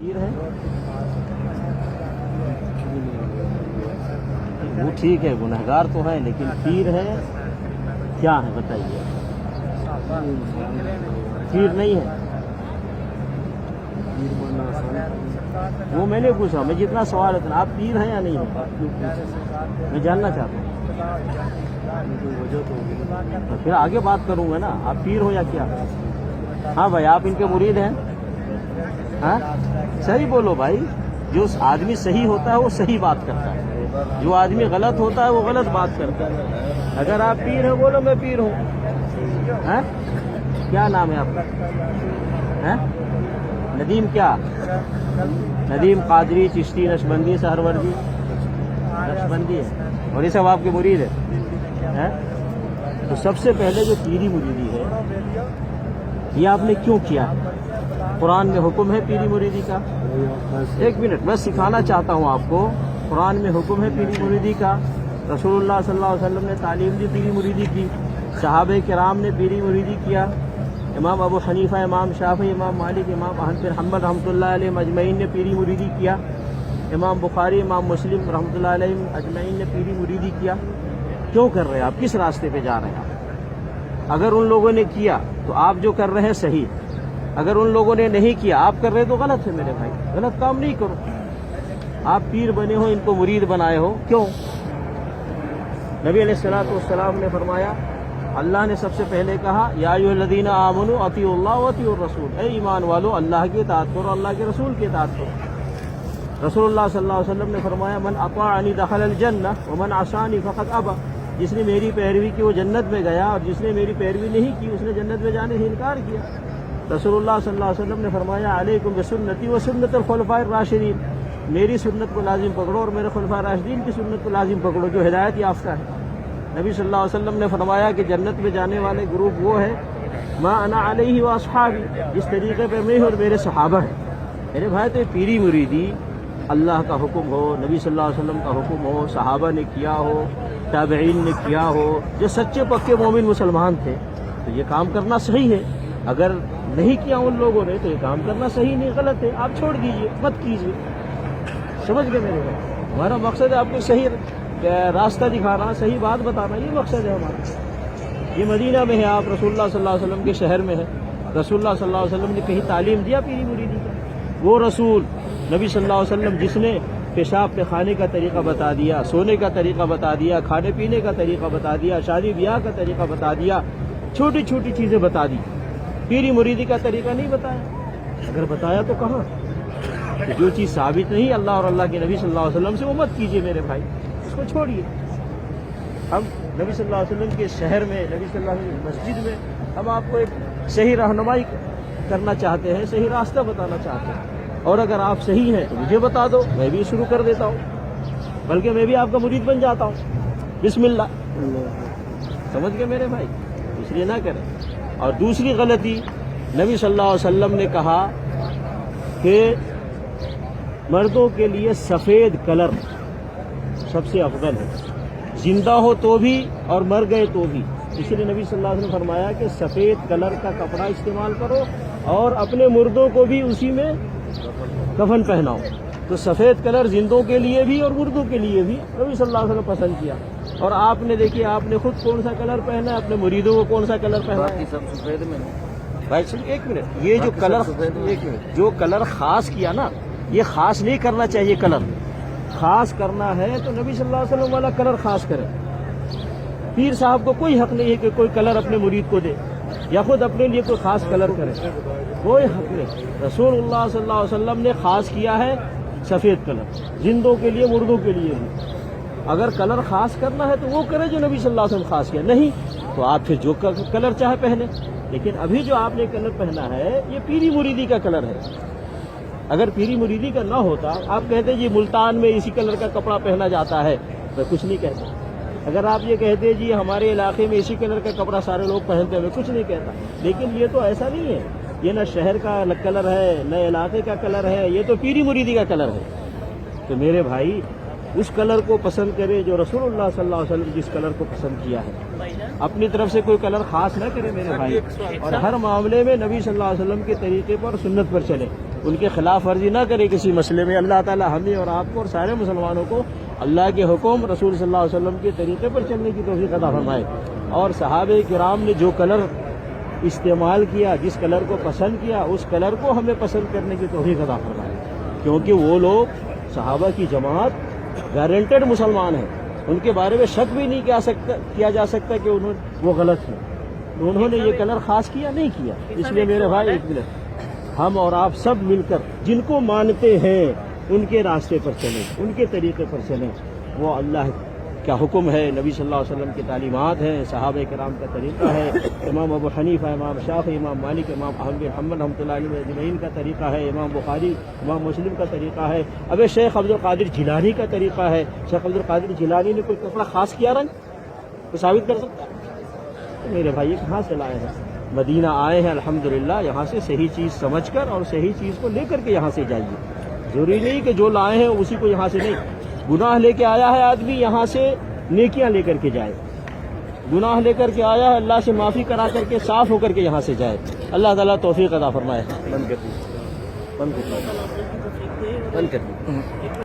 پیر ہے۔ وہ ٹھیک ہے، گنہگار تو ہے لیکن پیر ہے۔ کیا ہے بتائیے؟ پیر نہیں ہے۔ وہ میں نے پوچھا، میں جتنا سوال ہے اتنا، آپ پیر ہیں یا نہیں؟ ہیں میں جاننا چاہتا ہوں۔ پھر آگے بات کروں گا نا، آپ پیر ہو یا کیا؟ ہاں بھائی، آپ ان کے مرید ہیں۔ ہاں؟ صحیح بولو بھائی، جو آدمی صحیح ہوتا ہے وہ صحیح بات کرتا ہے۔ جو آدمی غلط ہوتا ہے وہ غلط بات کرتا ہے۔ اگر آپ پیر ہیں، بولو میں پیر ہوں۔ ہاں؟ کیا نام ہے آپ کا؟ ہاں؟ ندیم کیا؟ ندیم قادری، چشتی، نشبندی، سہروردی۔ نشبندی ہے۔ اور یہ سب آپ کے مرید ہے ہیں؟ ہاں؟ تو سب سے پہلے جو پیری مریدی ہے، یہ آپ نے کیوں کیا؟ قرآن میں حکم ہے پیری مریدی کا؟ ایک منٹ، میں سکھانا چاہتا ہوں آپ کو، قرآن میں حکم ہے پیری مریدی کا؟ رسول اللہ صلی اللہ علیہ وسلم نے تعلیم دی پیری مریدی کی، صحابہ کرام نے پیری مریدی کیا۔ امام ابو حنیفہ، امام شافی امام مالک، امام احمد بن حمد رحمۃ اللہ علیہ مجمعین نے پیری مریدی کیا۔ امام بخاری، امام مسلم رحمۃ اللہ علیہ اجمعین نے پیری مریدی کیا۔ کیوں کر رہے ہیں آپ؟ کس راستے پہ جا رہے ہیں آپ؟ اگر ان لوگوں نے کیا تو آپ جو کر رہے ہیں صحیح۔ اگر ان لوگوں نے نہیں کیا، آپ کر رہے تو غلط ہے میرے بھائی، غلط کام نہیں کرو۔ آپ پیر بنے ہو، ان کو مرید بنائے ہو۔ کیوں؟ نبی علیہ السلاۃ والسلام نے فرمایا، اللہ نے سب سے پہلے کہا، یا الدین آمن عطی اللہ عطی الرسول۔ اے ایمان والو، اللہ کے اطاعت کرو، اللہ کے رسول کے اطاعت کرو۔ رسول اللہ صلی اللہ علیہ وسلم نے فرمایا، من اطاعنی دخل الجنہ ومن عصانی فقط ابا۔ جس نے میری پیروی کی وہ جنت میں گیا اور جس نے میری پیروی نہیں کی، اس نے جنت میں جانے سے انکار کیا۔ رسول اللہ صلی اللہ علیہ وسلم نے فرمایا، علیکم بسنتی و سنت الخلفاء الراشدین۔ میری سنت کو لازم پکڑو اور میرے خلفاء راشدین کی سنت کو لازم پکڑو، جو ہدایت یافتہ ہے۔ نبی صلی اللہ علیہ وسلم نے فرمایا کہ جنت میں جانے والے گروپ وہ ہے ما انا علیہ و اصحابی، جس طریقے پہ میں اور میرے صحابہ ہیں۔ میرے بھائی، تو یہ پیری مریدی، اللہ کا حکم ہو، نبی صلی اللہ علیہ وسلم کا حکم ہو، صحابہ نے کیا ہو، تابعین نے کیا ہو، جو سچے پکے مومن مسلمان تھے۔ تو یہ کام کرنا صحیح ہے۔ اگر نہیں کیا ان لوگوں نے، تو یہ کام کرنا صحیح نہیں، غلط ہے۔ آپ چھوڑ دیجیے، مت کیجیے سمجھ گئے میرے بھائی؟ ہمارا مقصد ہے آپ کو صحیح راستہ دکھانا، صحیح بات بتانا، یہ مقصد ہے ہمارا۔ یہ مدینہ میں ہے، آپ رسول اللہ صلی اللہ علیہ وسلم کے شہر میں ہے۔ رسول اللہ صلی اللہ علیہ وسلم نے کہیں تعلیم دیا پیری مریدی کا وہ رسول نبی صلی اللہ علیہ وسلم جس نے پیشاب پہ کھانے کا طریقہ بتا دیا، سونے کا طریقہ بتا دیا، کھانے پینے کا طریقہ بتا دیا، شادی بیاہ کا طریقہ بتا دیا، چھوٹی چھوٹی چیزیں بتا دی۔ پیری مریدی کا طریقہ نہیں بتایا؟ اگر بتایا تو کہاں؟ کہ جو چیز ثابت نہیں اللہ اور اللہ کے نبی صلی اللہ علیہ وسلم سے وہ مت کیجیے میرے بھائی، اس کو چھوڑیے۔ ہم نبی صلی اللہ علیہ وسلم کے شہر میں، نبی صلی اللہ علیہ وسلم کی مسجد میں، ہم آپ کو ایک صحیح رہنمائی کرنا چاہتے ہیں، صحیح راستہ بتانا چاہتے ہیں۔ اور اگر آپ صحیح ہیں تو مجھے بتا دو، میں بھی شروع کر دیتا ہوں۔ بلکہ میں بھی آپ کا مرید بن جاتا ہوں۔ بسم اللہ۔ سمجھ گئے میرے بھائی؟ اس لیے نہ کریں۔ اور دوسری غلطی نبی صلی اللہ علیہ وسلم نے کہا کہ مردوں کے لیے سفید کلر سب سے افضل ہے۔ زندہ ہو تو بھی اور مر گئے تو بھی۔ اس لیے نبی صلی اللہ علیہ وسلم نے فرمایا کہ سفید کلر کا کپڑا استعمال کرو اور اپنے مردوں کو بھی اسی میں کفن پہناؤ۔ تو سفید کلر زندوں کے لیے بھی اور مردوں کے لیے بھی نبی صلی اللہ علیہ وسلم نے پسند کیا۔ اور آپ نے دیکھیے آپ نے خود کون سا کلر پہنا ہے؟ اپنے مریدوں کو کون سا کلر پہنا ہے؟ سب سفید میں بھائی سن ایک منٹ یہ جو کلر ایک منٹ جو کلر خاص کیا نا یہ خاص نہیں کرنا چاہیے کلر۔ خاص کرنا ہے تو نبی صلی اللہ علیہ وسلم والا کلر خاص کرے۔ پیر صاحب کو کوئی حق نہیں ہے کہ کوئی کلر اپنے مرید کو دے یا خود اپنے لیے کوئی خاص کلر کرے۔ کوئی حق نہیں۔ رسول اللہ صلی اللہ علیہ وسلم نے خاص کیا ہے سفید کلر۔ زندوں کے لیے مردوں کے لیے بھی۔ اگر کلر خاص کرنا ہے تو وہ کرے جو نبی صلی اللہ علیہ وسلم خاص کیا۔ نہیں، تو آپ پھر جو کلر چاہے پہنے۔ لیکن ابھی جو آپ نے کلر پہنا ہے، یہ پیری مریدی کا کلر ہے۔ اگر پیری مریدی کا نہ ہوتا، آپ کہتے جی ملتان میں اسی کلر کا کپڑا پہنا جاتا ہے، میں کچھ نہیں کہتا۔ اگر آپ یہ کہتے جی ہمارے علاقے میں اسی کلر کا کپڑا سارے لوگ پہنتے ہیں، میں کچھ نہیں کہتا۔ لیکن یہ تو ایسا نہیں ہے۔ یہ نہ شہر کا کلر ہے، نہ علاقے کا کلر ہے، یہ تو پیری مریدی کا کلر ہے۔ تو میرے بھائی اس کلر کو پسند کرے جو رسول اللہ صلی اللہ علیہ وسلم جس کلر کو پسند کیا ہے۔ اپنی طرف سے کوئی کلر خاص نہ کرے میرے بھائی۔ اور ہر معاملے میں نبی صلی اللہ علیہ وسلم کے طریقے پر سنت پر چلے۔ ان کے خلاف ورزی نہ کرے کسی مسئلے میں۔ اللہ تعالی ہمیں اور آپ کو اور سارے مسلمانوں کو اللہ کے حکم، رسول صلی اللہ علیہ وسلم کے طریقے پر چلنے کی توفیق عطا فرمائے۔ اور صحابہ کرام نے جو کلر استعمال کیا، جس کلر کو پسند کیا، اس کلر کو ہمیں پسند کرنے کی توفیق عطا فرمائے۔ کیونکہ وہ لوگ صحابہ کی جماعت گارنٹیڈ مسلمان ہیں۔ ان کے بارے میں شک بھی نہیں کیا سکتا، کیا جا سکتا کہ انہوں وہ غلط ہیں۔ انہوں نے یہ کلر خاص کیا؟ نہیں کیا۔ اس لیے میرے بھائی ایک منٹ ہم اور آپ سب مل کر جن کو مانتے ہیں، ان کے راستے پر چلیں، ان کے طریقے پر چلیں۔ وہ اللہ کا حکم ہے، نبی صلی اللہ علیہ وسلم کی تعلیمات ہیں، صحابہ کرام کا طریقہ ہے، امام ابو حنیفہ، امام شاف امام مالک، امام احمد حمد رحمۃ اللہ علیہ اجمعین کا طریقہ ہے، امام بخاری، امام مسلم کا طریقہ ہے۔ اب شیخ عبد القادر جیلانی کا طریقہ ہے۔ شیخ عبد القادر جیلانی نے کوئی کپڑا خاص کیا رنگ؟ تو ثابت کر سکتا؟ ہے میرے بھائی کہاں سے لائے ہیں؟ مدینہ آئے ہیں، الحمدللہ، یہاں سے صحیح چیز سمجھ کر اور صحیح چیز کو لے کر کے یہاں سے جائیے۔ ضروری نہیں کہ جو لائے ہیں، اسی کو یہاں سے نہیں۔ گناہ لے کے آیا ہے آدمی، یہاں سے نیکیاں لے کر کے جائے۔ گناہ لے کر کے آیا ہے، اللہ سے معافی کرا کر کے صاف ہو کر کے یہاں سے جائے۔ اللہ تعالیٰ توفیق عطا فرمائے۔ بند کر دیجیے بند کر بند کر